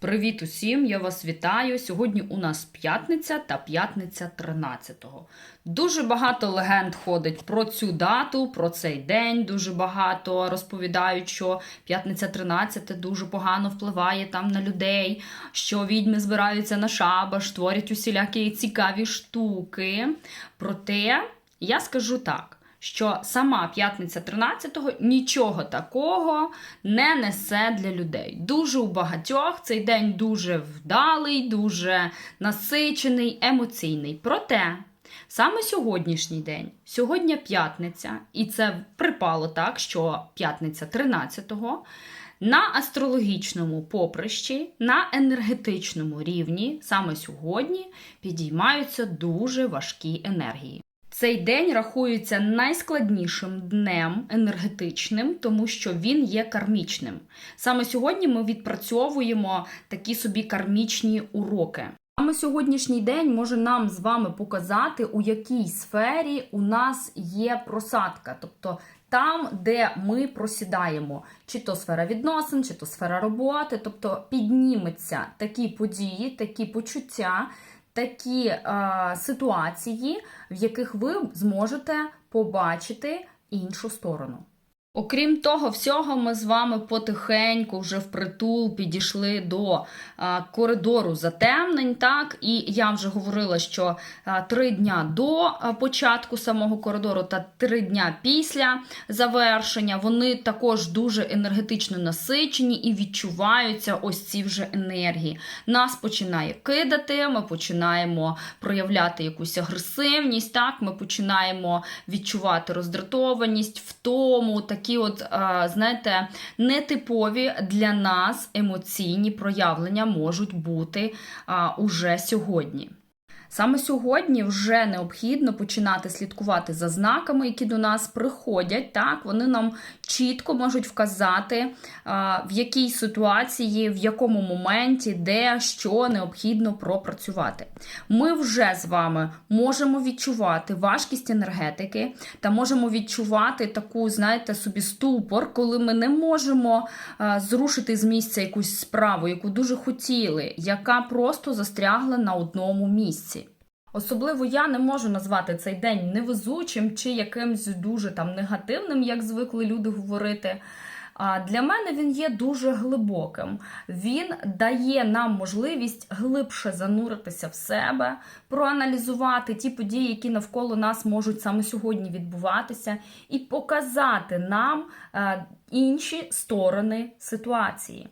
Привіт усім! Я вас вітаю. Сьогодні у нас п'ятниця та п'ятниця 13-го. Дуже багато легенд ходить про цю дату, про цей день. Дуже багато розповідають, що п'ятниця 13 дуже погано впливає там на людей, що відьми збираються на шабаш, творять усілякі цікаві штуки. Проте я скажу так що сама п'ятниця 13-го нічого такого не несе для людей. Дуже у багатьох цей день дуже вдалий, дуже насичений, емоційний. Проте. Саме сьогоднішній день, сьогодні п'ятниця, і це припало так, що п'ятниця 13-го, на астрологічному поприщі, на енергетичному рівні, саме сьогодні підіймаються дуже важкі енергії. Цей день рахується найскладнішим днем енергетичним, тому що він є кармічним. Саме сьогодні ми відпрацьовуємо такі собі кармічні уроки. Саме сьогоднішній день може нам з вами показати, у якій сфері у нас є просадка, тобто там, де ми просідаємо, чи то сфера відносин, чи то сфера роботи, тобто підніметься такі події, такі почуття такі е, ситуації, в яких ви зможете побачити іншу сторону. Окрім того всього, ми з вами потихеньку вже впритул підійшли до а, коридору затемнень. Так, і я вже говорила, що а, три дня до а, початку самого коридору та три дня після завершення вони також дуже енергетично насичені і відчуваються ось ці вже енергії. Нас починає кидати, ми починаємо проявляти якусь агресивність. Так, ми починаємо відчувати роздратованість, втому такі, от, знаєте, нетипові для нас емоційні проявлення можуть бути уже сьогодні. Саме сьогодні вже необхідно починати слідкувати за знаками, які до нас приходять. Так, вони нам чітко можуть вказати, в якій ситуації, в якому моменті, де що необхідно пропрацювати. Ми вже з вами можемо відчувати важкість енергетики та можемо відчувати таку, знаєте, собі ступор, коли ми не можемо зрушити з місця якусь справу, яку дуже хотіли, яка просто застрягла на одному місці. Особливо я не можу назвати цей день невезучим чи якимсь дуже там негативним, як звикли люди говорити. А для мене він є дуже глибоким. Він дає нам можливість глибше зануритися в себе, проаналізувати ті події, які навколо нас можуть саме сьогодні відбуватися, і показати нам інші сторони ситуації.